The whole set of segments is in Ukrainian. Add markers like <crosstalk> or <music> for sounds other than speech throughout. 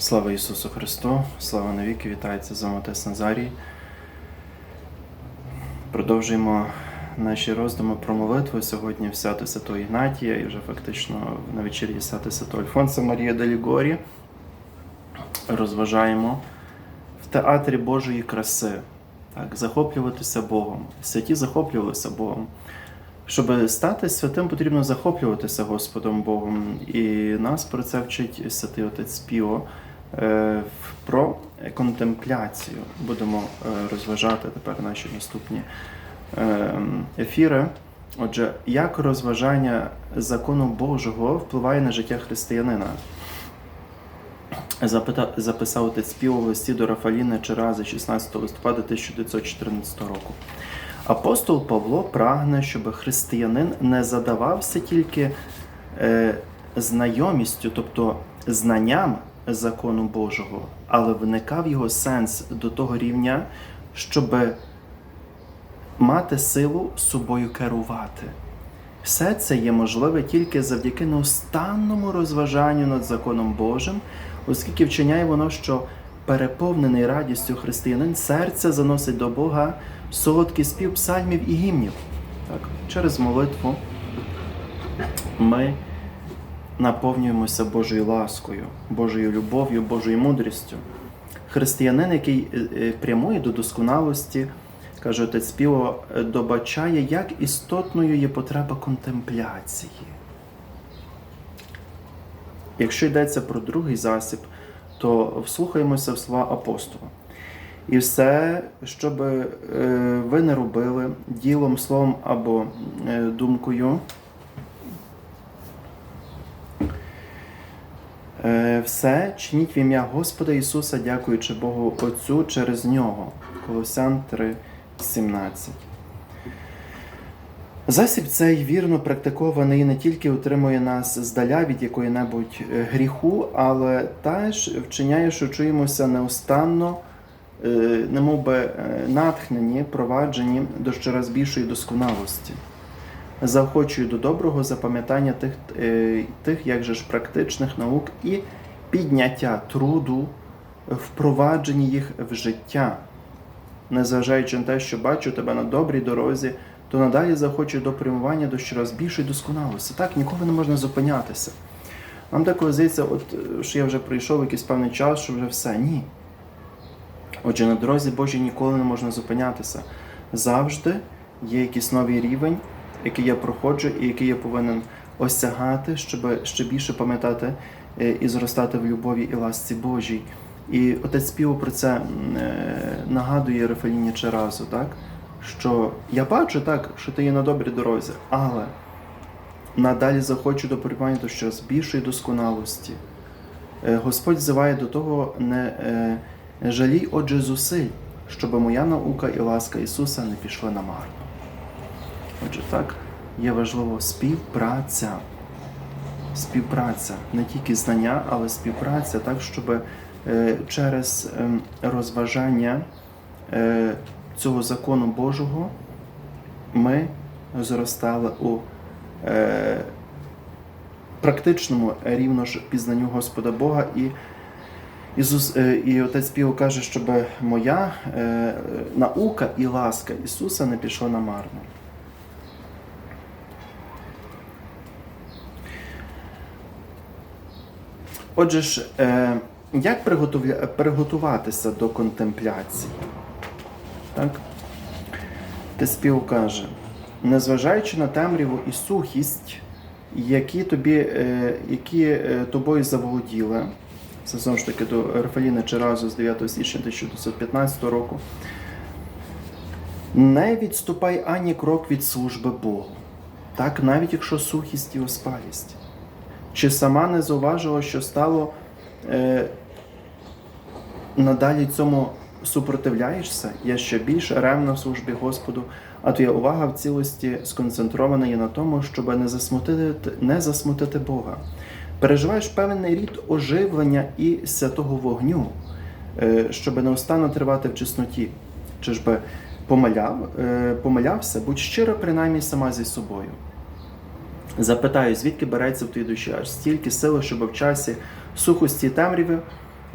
Слава Ісусу Христу, слава навіки, вітається з вами Отець Назарій. Продовжуємо наші роздуми про молитву. Сьогодні в свято Святого Ігнатія і вже фактично на вечір'ї свято Святого Альфонса Марія Делігорі. Розважаємо в театрі Божої краси, так, захоплюватися Богом. Святі захоплювалися Богом. Щоб стати святим, потрібно захоплюватися Господом Богом. І нас про це вчить святий отець Піо про контемпляцію. Будемо е, розважати тепер наші наступні е, ефіри. Отже, як розважання закону Божого впливає на життя християнина? Записав отець в листі до Рафаліна Черази 16 листопада 1914 року. Апостол Павло прагне, щоб християнин не задавався тільки е, знайомістю, тобто знанням закону Божого, але виникав його сенс до того рівня, щоб мати силу собою керувати. Все це є можливе тільки завдяки неустанному розважанню над законом Божим, оскільки вчиняє воно, що переповнений радістю християнин серце заносить до Бога солодкий спів псальмів і гімнів. Так, через молитву ми наповнюємося Божою ласкою, Божою любов'ю, Божою мудрістю. Християнин, який е, е, прямує до досконалості, каже отець Піо, е, добачає, як істотною є потреба контемпляції. Якщо йдеться про другий засіб, то вслухаємося в слова апостола. І все, що би ви не робили ділом, словом або думкою, все чиніть в ім'я Господа Ісуса, дякуючи Богу Отцю через нього. Колосян 3,17. Засіб цей вірно практикований не тільки утримує нас здаля від якої-небудь е, гріху, але теж вчиняє, що чуємося неустанно, е, немов би е, натхнені, проваджені до щораз більшої досконалості. Заохочую до доброго запам'ятання тих, е, тих як же ж практичних наук і підняття труду, впровадженні їх в життя. Незважаючи на те, що бачу тебе на добрій дорозі, то надалі захочу до прямування до щораз більшої досконалості. Так, ніколи не можна зупинятися. Нам деколи здається, от, е, що я вже пройшов якийсь певний час, що вже все. Ні. Отже, на дорозі Божій ніколи не можна зупинятися. Завжди є якийсь новий рівень, який я проходжу і який я повинен осягати, щоб ще більше пам'ятати е, і зростати в любові і ласці Божій. І отець Піо про це е, нагадує Рафаліні Черазу, так? що я бачу так, що ти є на добрій дорозі, але надалі захочу до перебування до щось більшої досконалості. Е, Господь взиває до того, не жалій, отже, зусиль, щоб моя наука і ласка Ісуса не пішли на марно. Отже, так, є важливо співпраця. Співпраця, не тільки знання, але співпраця, так, щоб е, через ем, розважання е, цього закону Божого ми зростали у е, практичному рівно пізнанню Господа Бога. І Ісус, і отець Піо каже, щоб моя наука і ласка Ісуса не пішла на Отже ж, е, як приготуватися до контемпляції? Так? Теспіл каже, незважаючи на темряву і сухість, які, тобі, е, які е, тобою заволоділи, це знову ж таки до Рафаліна Черазу з 9 січня 1915 року, не відступай ані крок від служби Богу, так навіть якщо сухість і оспалість. Чи сама не зауважила, що стало е, надалі цьому супротивляєшся, є ще більш ревна в службі Господу, а твоя увага в цілості сконцентрована є на тому, щоб не засмутити, не засмутити Бога. Переживаєш певний рід оживлення і святого вогню, е, щоб неустанно тривати в чесноті. Чи ж би помиляв, е, помилявся, будь щиро принаймні сама зі собою. Запитаю, звідки береться в твоїй душі аж стільки сили, щоб в часі сухості і темряви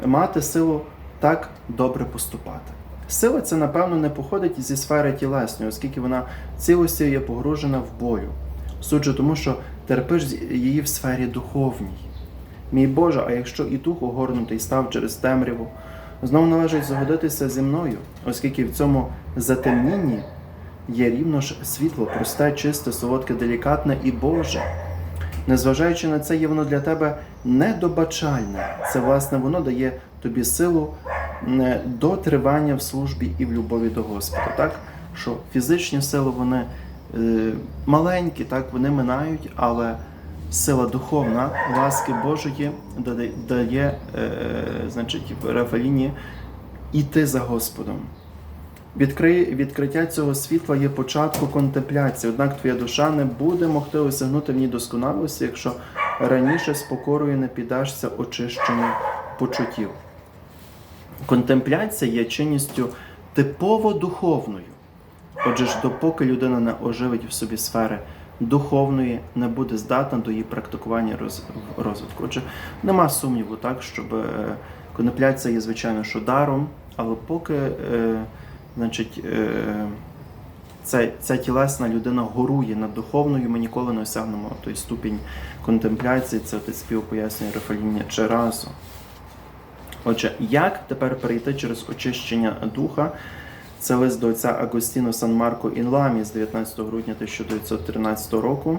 мати силу так добре поступати. Сила це, напевно, не походить зі сфери тілесної, оскільки вона цілості є погружена в болю. Суджу тому, що терпиш її в сфері духовній. Мій Боже, а якщо і дух огорнутий став через темряву, знову належить згодитися зі мною, оскільки в цьому затемнінні є рівно ж світло, просте, чисте, солодке, делікатне і Боже. Незважаючи на це, є воно для тебе недобачальне. Це, власне, воно дає тобі силу до тривання в службі і в любові до Господа. Так? Що фізичні сили вони е, маленькі, так, вони минають, але сила духовна ласки Божої дає, дає е, значить, в Рафаліні іти за Господом. Відкри... Відкриття цього світла є початку контемпляції, однак твоя душа не буде могти осягнути в ній досконалості, якщо раніше з покорою не піддашся очищенню почуттів. Контемпляція є чинністю типово духовною. Отже ж, допоки людина не оживить в собі сфери духовної, не буде здатна до її практикування роз- розвитку. Отже, нема сумніву, так, щоб е, контемпляція є, звичайно, що даром, але поки е, значить, е, ця, ця тілесна людина горує над духовною, ми ніколи не осягнемо той ступінь контемпляції, це отець спів пояснює Рафаління чи. Отже, як тепер перейти через очищення духа? Це лист до отця Агостіно Сан Марко Інламі з 19 грудня 1913 року.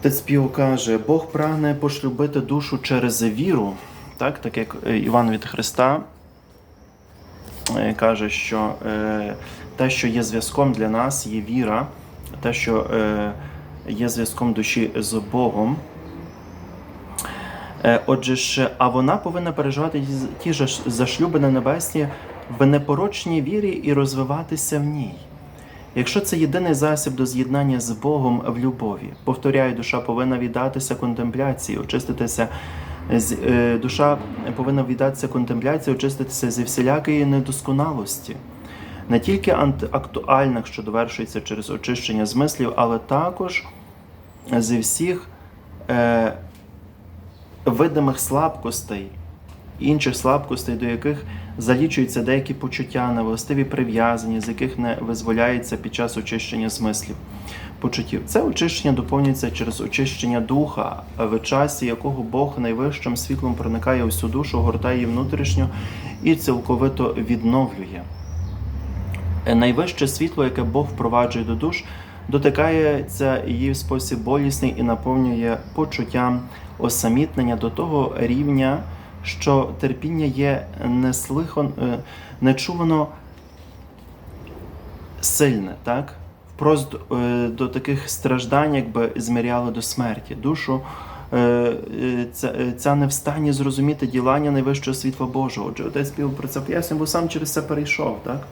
Отець Піо каже: Бог прагне пошлюбити душу через віру, так, так як е, Іван від Христа каже, що е, те, що є зв'язком для нас, є віра, те, що е, є зв'язком душі з Богом. Е, Отже ж, а вона повинна переживати ті- ж зашлюбини небесні в непорочній вірі і розвиватися в ній. Якщо це єдиний засіб до з'єднання з Богом в любові, повторяю, душа повинна віддатися контемпляції, очиститися е, душа повинна віддатися контемпляції, очиститися зі всілякої недосконалості, не тільки актуальних, що довершується через очищення змислів, але також зі всіх е, видимих слабкостей, інших слабкостей, до яких залічуються деякі почуття, невластиві прив'язані, з яких не визволяється під час очищення змислів. Почуттів. Це очищення доповнюється через очищення духа, в часі якого Бог найвищим світлом проникає у всю душу, гортає її внутрішньо і цілковито відновлює. Найвище світло, яке Бог впроваджує до душ, дотикається її в спосіб болісний і наповнює почуттям осамітнення до того рівня, що терпіння є неслихон, е, нечувано сильне, так? Впрост е, до таких страждань, якби зміряло до смерті. Душу е, ця, ця не в стані зрозуміти ділання найвищого світла Божого. Отже, отець Піл про це пояснює, бо сам через це перейшов, так?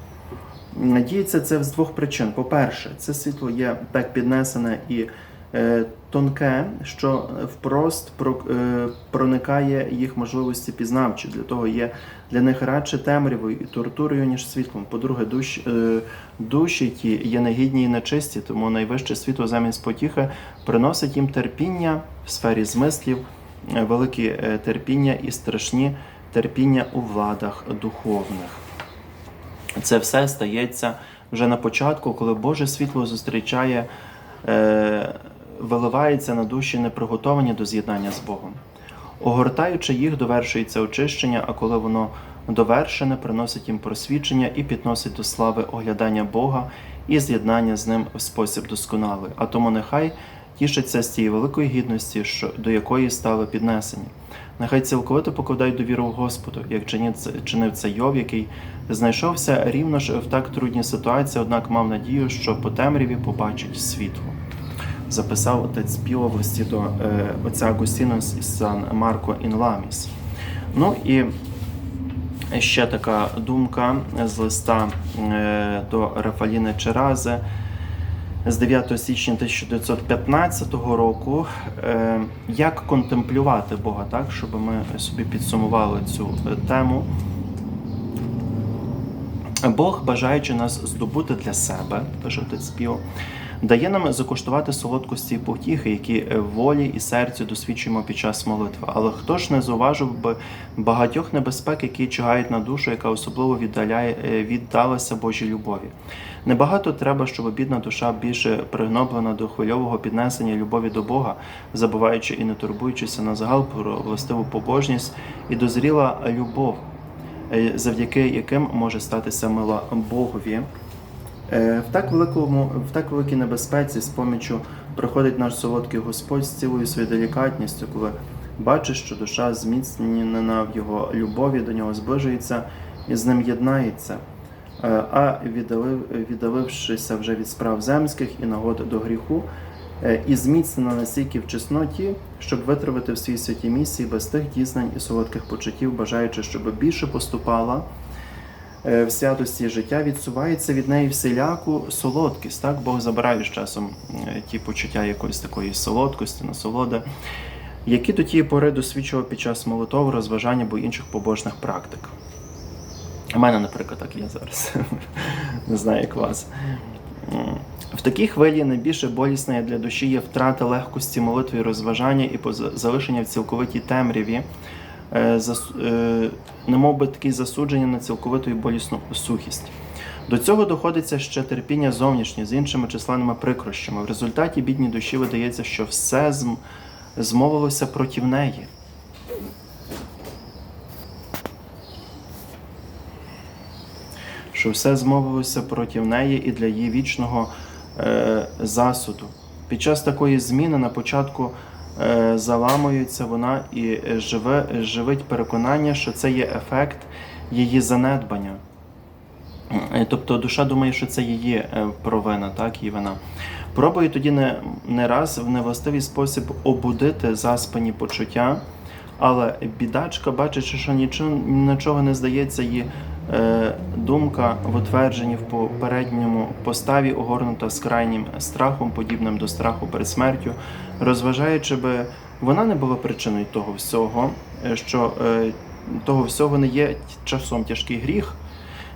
Діється це з двох причин. По-перше, це світло є так піднесене і тонке, що впрост е, проникає їх можливості пізнавчі. Для того є для них радше темрявою і тортурою, ніж світлом. По-друге, душ, е, душі ті є негідні і нечисті, тому найвище світло замість потіхи приносить їм терпіння в сфері змислів, е, великі е, терпіння і страшні терпіння у владах духовних. Це все стається вже на початку, коли Боже світло зустрічає, е, виливається на душі неприготовані до з'єднання з Богом. Огортаючи їх, довершується очищення, а коли воно довершене, приносить їм просвічення і підносить до слави оглядання Бога і з'єднання з ним в спосіб досконалий. А тому нехай тішаться з тієї великої гідності, що, до якої стали піднесені. Нехай цілковито покладають довіру в Господу, як чинив це Йов, який знайшовся рівно ж в так трудній ситуації, однак мав надію, що по темряві побачить світло. Записав отець Піо до е, отця Агустіна Сан Марко Інламіс. Ну і ще така думка з листа е, до Рафаліни Черази з 9 січня 1915 року. Е, Як контемплювати Бога, так, щоб ми собі підсумували цю тему. Бог, бажаючи нас здобути для себе, пише отець Піо, дає нам закуштувати солодкості і потіхи, які е, волі і серцю досвідчуємо під час молитви. Але хто ж не зауважив би багатьох небезпек, які чигають на душу, яка особливо віддаляє, е, віддалася Божій любові? Небагато треба, щоб бідна душа більше пригноблена до хвильового піднесення любові до Бога, забуваючи і не турбуючися на загал про властиву побожність і дозріла любов, е, завдяки яким може статися мила Богові. Е, В так великому, в так великій небезпеці з поміччю приходить наш солодкий Господь з цілою своєю делікатністю, коли бачить, що душа зміцнена в його любові, до нього зближується і з ним єднається. Е, А віддалив, віддалившися вже від справ земських і нагод до гріху, е, і зміцнена настільки в чесноті, щоб витривати в своїй святій місії без тих дізнань і солодких почуттів, бажаючи, щоб більше поступала в святості життя, відсувається від неї всіляку солодкість. Так Бог забирає з часом е, ті почуття якоїсь такої солодкості, насолоди, які до тієї пори досвідчував під час молитов, розважань або інших побожних практик. У мене, наприклад, так є зараз. <laughs> Не знаю, як вас. В такій хвилі найбільше болісна для душі є втрата легкості молитви розважання і залишення в цілковитій темряві, е, е, немов би такі засудження на цілковиту і болісну сухість. До цього доходиться ще терпіння зовнішнє з іншими численними прикрощами. В результаті бідній душі видається, що все змовилося проти неї. що все змовилося проти неї і для її вічного е, засуду. Під час такої зміни на початку заламується вона і живе, живить переконання, що це є ефект її занедбання. Е, Тобто душа думає, що це її е, провина, так, її вина. Пробує тоді не, не раз в невластивий спосіб обудити заспані почуття, але бідачка, бачачи, що нічого, нічого не здається, е, думка в утвердженні в попередньому поставі, огорнута скрайнім страхом, подібним до страху перед смертю, розважаючи би вона не була причиною того всього, е, що е, того всього не є часом тяжкий гріх,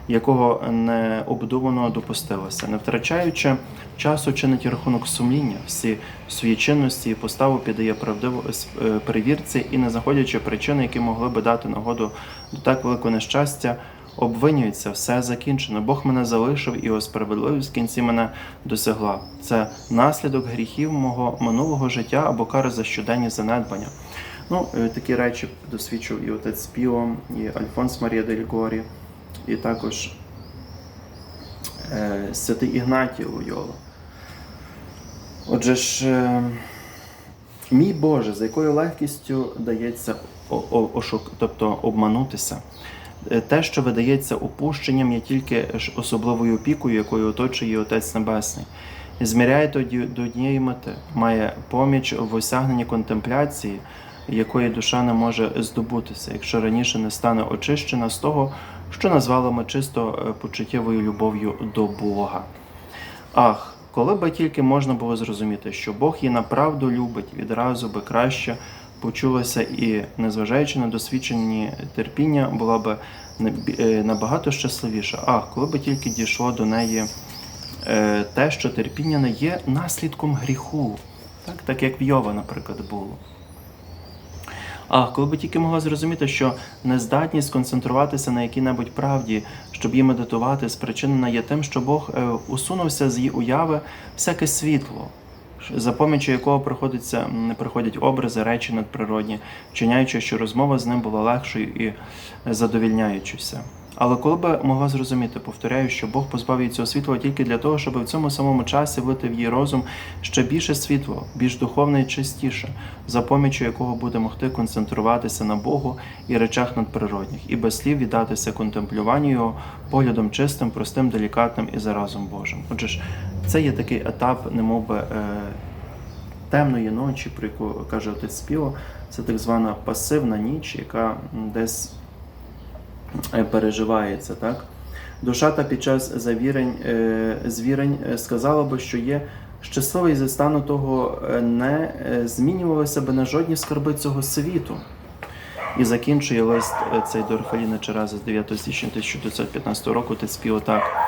якого необдумано допустилося, не втрачаючи часу чинить рахунок сумління, всі свої чинності і поставу піддає правдиво е, перевірці і не знаходячи причини, які могли би дати нагоду до так великого нещастя, обвинюється, все закінчено. Бог мене залишив, і справедливість в кінці мене досягла. Це наслідок гріхів мого минулого життя або кара за щоденні занедбання. Ну, е, такі речі досвідчив і отець Піо, і Альфонс Марія дель Горі, і також е, святий Ігнатій Лойола. Отже ж, е, мій Боже, за якою легкістю дається о- о- ошук, тобто обманутися. Е, Те, що видається опущенням, є тільки особливою опікою, якою оточує Отець Небесний. Зміряє тоді до однієї мети, має поміч в осягненні контемпляції, якої душа не може здобутися, якщо раніше не стане очищена з того, що назвали ми чисто е, почуттєвою любов'ю до Бога. Ах, коли би тільки можна було зрозуміти, що Бог її направду любить, відразу би краще почулося і, незважаючи на досвідчені терпіння, була би е, набагато щасливіша. Ах, коли би тільки дійшло до неї е, те, що терпіння не є наслідком гріху, так, так як в Йова, наприклад, було. А коли би тільки могла зрозуміти, що нездатність сконцентруватися на якій-небудь правді, щоб її медитувати, спричинена є тим, що Бог е, усунувся з її уяви всяке світло, за помічю якого приходиться, не приходять образи, речі надприродні, вчиняючи, що розмова з ним була легшою і задовільняючою. Але коли би могла зрозуміти, повторяю, що Бог позбавив її цього світла тільки для того, щоб в цьому самому часі вити в її розум ще більше світло, більш духовне і чистіше, за помічю якого буде могти концентруватися на Богу і речах надприродних, і без слів віддатися контемплюванню його поглядом чистим, простим, делікатним і заразом Божим. Отже ж, це є такий етап, немовби е, темної ночі, про яку каже отець Спіо. Це так звана пасивна ніч, яка десь е, переживається, так? Душа та під час завірень, е, звірень сказала би, що є щасливий зі стану того не змінювалося би на жодні скарби цього світу. І закінчує лист цей до Рафаліна Череза з 9 січня 1915 року, отець Піо так.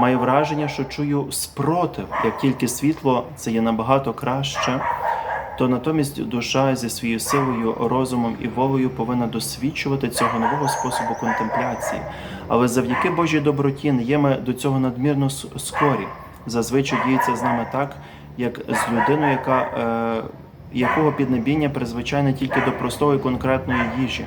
Маю враження, що чую спротив, як тільки світло це є набагато краще, то натомість душа зі своєю силою, розумом і волею повинна досвідчувати цього нового способу контемпляції. Але завдяки Божій доброті не є ми до цього надмірно скорі. Зазвичай діється з нами так, як з людиною, яка, е, якого піднебіння призвичайне тільки до простої конкретної їжі.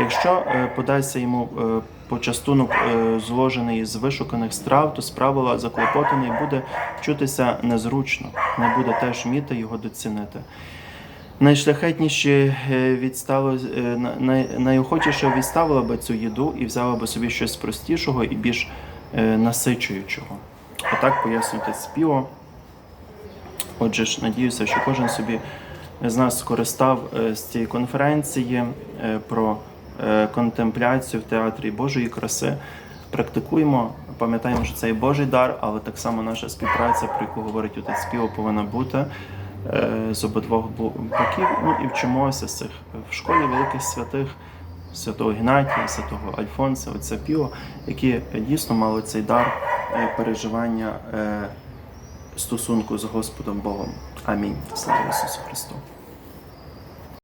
Якщо е, подасться йому е, почастунок е, зложений з вишуканих страв, то справила заклопотаний буде чутися незручно, не буде теж вміти його доцінити. Найшляхетніші е, відстало, най, найохочіше відставила би цю їду і взяла би собі щось простішого і більш насичуючого. Отак пояснюється співо. Отже ж, надіюся, що кожен собі з нас скористав з цієї конференції про контемпляцію в театрі Божої краси. Практикуємо, пам'ятаємо, що це і Божий дар, але так само наша співпраця, про яку говорить отець співо, повинна бути е, з обидвох боків. Ну і вчимося з цих в школі великих святих. Святого Геннадія, святого Альфонса, отця Піо, які дійсно мали цей дар е, переживання е, стосунку з Господом Богом. Амінь. Слава Ісусу Христу!